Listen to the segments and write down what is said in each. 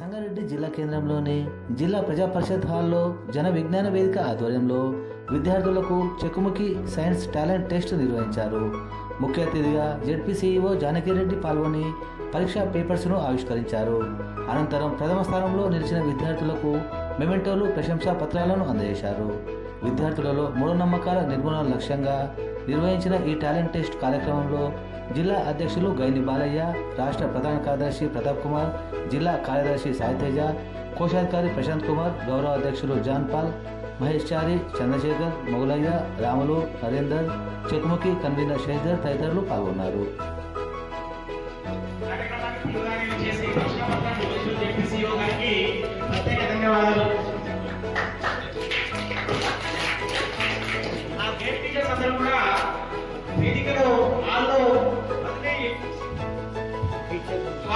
సంగారెడ్డి జిల్లా కేంద్రంలోని జిల్లా ప్రజా పరిషత్ హాల్లో జన విజ్ఞాన వేదిక ఆధ్వర్యంలో విద్యార్థులకు చెక్కుముఖి సైన్స్ టాలెంట్ టెస్ట్ నిర్వహించారు. ముఖ్య అతిథిగా జెడ్పీసీఈఓ జానకిరెడ్డి పాల్గొని పరీక్షా పేపర్స్ను ఆవిష్కరించారు. అనంతరం ప్రథమ స్థానంలో నిలిచిన విద్యార్థులకు మెమెంటోలు ప్రశంసా పత్రాలను అందజేశారు. విద్యార్థులలో మూఢనమ్మకాల నిర్మూలన లక్ష్యంగా నిర్వహించిన ఈ టాలెంట్ టెస్ట్ కార్యక్రమంలో జిల్లా అధ్యక్షులు గైని బాలయ్య రాష్ట్ర ప్రధాన కార్యదర్శి ప్రతాప్ కుమార్ జిల్లా కార్యదర్శి సాయితేజ కోశాధికారి ప్రశాంత్ కుమార్ గౌరవ అధ్యక్షులు జాన్ పాల్ మహేష్ చారి చంద్రశేఖర్ మొగలయ్య రాములు నరేందర్ చెక్ముఖి కన్వీనర్ శేఖర్ తదితరులు పాల్గొన్నారు. ప్రత్యేక ధన్యవాదాలు.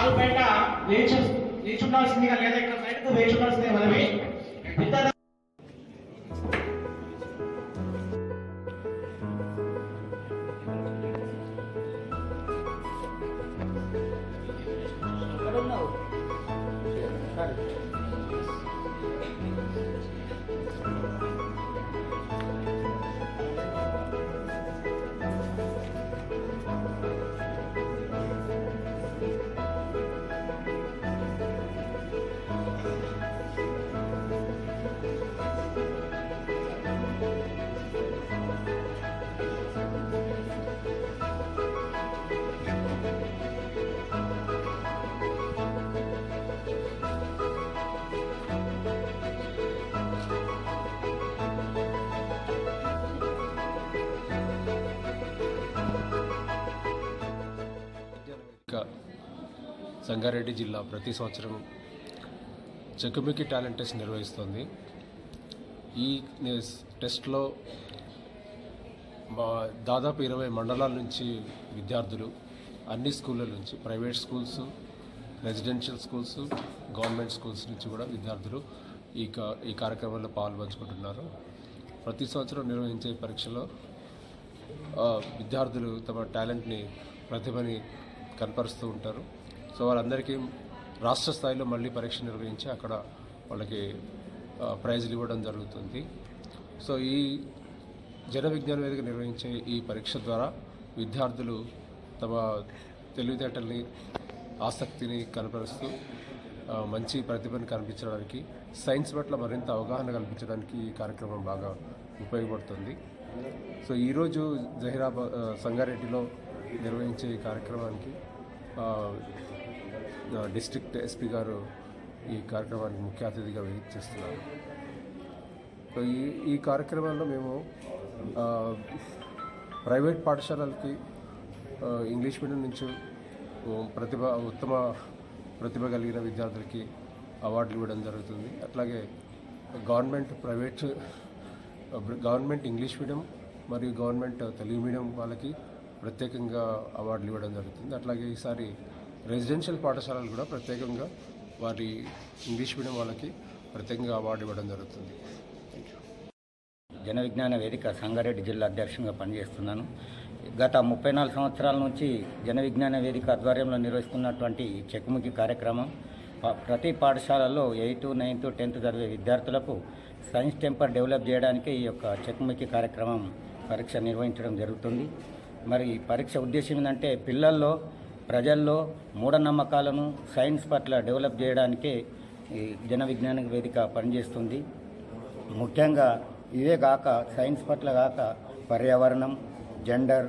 కాలు బయట వేచి వేచుండాల్సిందిగా లేదా ఇక్కడ బయటకు వేచుండాల్సిందే మనవి Thank you. ఇంకా సంగారెడ్డి జిల్లా ప్రతి సంవత్సరం చెక్కుమికి టాలెంట్ టెస్ట్ నిర్వహిస్తుంది. ఈ టెస్ట్లో దాదాపు ఇరవై మండలాల నుంచి విద్యార్థులు అన్ని స్కూళ్ళ నుంచి private schools residential schools government schools నుంచి కూడా విద్యార్థులు ఈ కా ఈ కార్యక్రమంలో పాల్పంచుకుంటున్నారు. ప్రతి సంవత్సరం నిర్వహించే పరీక్షలో విద్యార్థులు తమ టాలెంట్ని ప్రతిభని కనపరుస్తూ ఉంటారు. సో వాళ్ళందరికీ రాష్ట్ర స్థాయిలో మళ్ళీ పరీక్ష నిర్వహించి అక్కడ వాళ్ళకి ప్రైజ్లు ప్రైజులు ఇవ్వడం జరుగుతుంది. సో ఈ జన విజ్ఞాన వేదిక నిర్వహించే ఈ పరీక్ష ద్వారా విద్యార్థులు తమ తెలివితేటల్ని ఆసక్తిని కనపరుస్తూ మంచి ప్రతిభను కనిపించడానికి సైన్స్ పట్ల మరింత అవగాహన కల్పించడానికి ఈ కార్యక్రమం బాగా ఉపయోగపడుతుంది. సో ఈరోజు జహీరాబాద్ సంగారెడ్డిలో నిర్వహించే ఈ కార్యక్రమానికి డిస్ట్రిక్ట్ ఎస్పీ గారు ఈ కార్యక్రమానికి ముఖ్య అతిథిగా చేస్తున్నారు. సో ఈ ఈ కార్యక్రమంలో మేము ప్రైవేట్ పాఠశాలలకి ఇంగ్లీష్ మీడియం నుంచి ప్రతిభ ఉత్తమ ప్రతిభ కలిగిన విద్యార్థులకి అవార్డులు ఇవ్వడం జరుగుతుంది. అట్లాగే government private government English medium మరియు గవర్నమెంట్ తెలుగు మీడియం వాళ్ళకి ప్రత్యేకంగా అవార్డులు ఇవ్వడం జరుగుతుంది. అట్లాగే ఈసారి రెసిడెన్షియల్ పాఠశాలలు కూడా ప్రత్యేకంగా వారి ఇంగ్లీష్ మీడియం వాళ్ళకి ప్రత్యేకంగా అవార్డు ఇవ్వడం జరుగుతుంది. జన విజ్ఞాన వేదిక సంగారెడ్డి జిల్లా అధ్యక్షంగా పనిచేస్తున్నాను. గత ముప్పై నాలుగు సంవత్సరాల నుంచి జన విజ్ఞాన వేదిక ఆధ్వర్యంలో నిర్వహిస్తున్నటువంటి చెక్ముఖి చెక్కుముఖి కార్యక్రమం ప్రతి పాఠశాలలో ఎయిత్ నైన్త్ టెన్త్ చదివే విద్యార్థులకు సైన్స్ టెంపర్ డెవలప్ చేయడానికి ఈ యొక్క చెక్కుముఖి కార్యక్రమం పరీక్ష నిర్వహించడం జరుగుతుంది. మరి ఈ పరీక్ష ఉద్దేశం ఏంటంటే పిల్లల్లో ప్రజల్లో మూఢనమ్మకాలను సైన్స్ పట్ల డెవలప్ చేయడానికే ఈ జన విజ్ఞాన వేదిక పనిచేస్తుంది. ముఖ్యంగా ఇవే కాక సైన్స్ పట్ల కాక పర్యావరణం జెండర్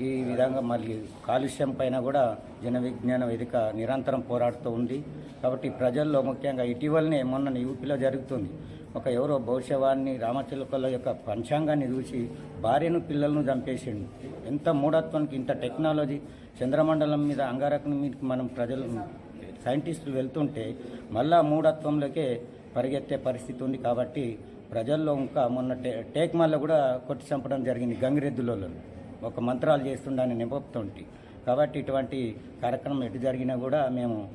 ఈ విధంగా మళ్ళీ కాలుష్యం పైన కూడా జన విజ్ఞాన వేదిక నిరంతరం పోరాడుతూ ఉంది. కాబట్టి ప్రజల్లో ముఖ్యంగా ఇటీవలనే మొన్న యూపీలో జరుగుతుంది. ఒక ఎవరో భవిష్యవాణి రామచిలుకల యొక్క పంచాంగాన్ని చూసి భార్యను పిల్లలను చంపేసిండు. ఎంత మూఢత్వానికి ఇంత టెక్నాలజీ చంద్రమండలం మీద అంగారకం మీద మనం ప్రజలు సైంటిస్టులు వెళ్తుంటే మళ్ళా మూఢత్వంలోకే పరిగెత్తే పరిస్థితి ఉంది. కాబట్టి ప్రజల్లో ఇంకా మొన్న టే టేక్ కూడా కొట్టి చంపడం జరిగింది గంగిరెద్దులలో. ఒక మంత్రాలు చేస్తుండని నింపుతుంటే కాబట్టి ఇటువంటి కార్యక్రమం ఎటు జరిగినా కూడా మేము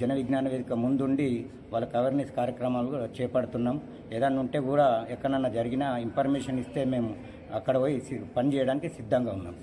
జన విజ్ఞాన వేదిక ముందుండి వాళ్ళకి అవేర్నెస్ కార్యక్రమాలు కూడా చేపడుతున్నాం. ఏదన్నా ఉంటే కూడా ఎక్కడన్నా జరిగినా ఇన్ఫర్మేషన్ ఇస్తే మేము అక్కడ పోయి సి- పని చేయడానికి సిద్ధంగా ఉన్నాం.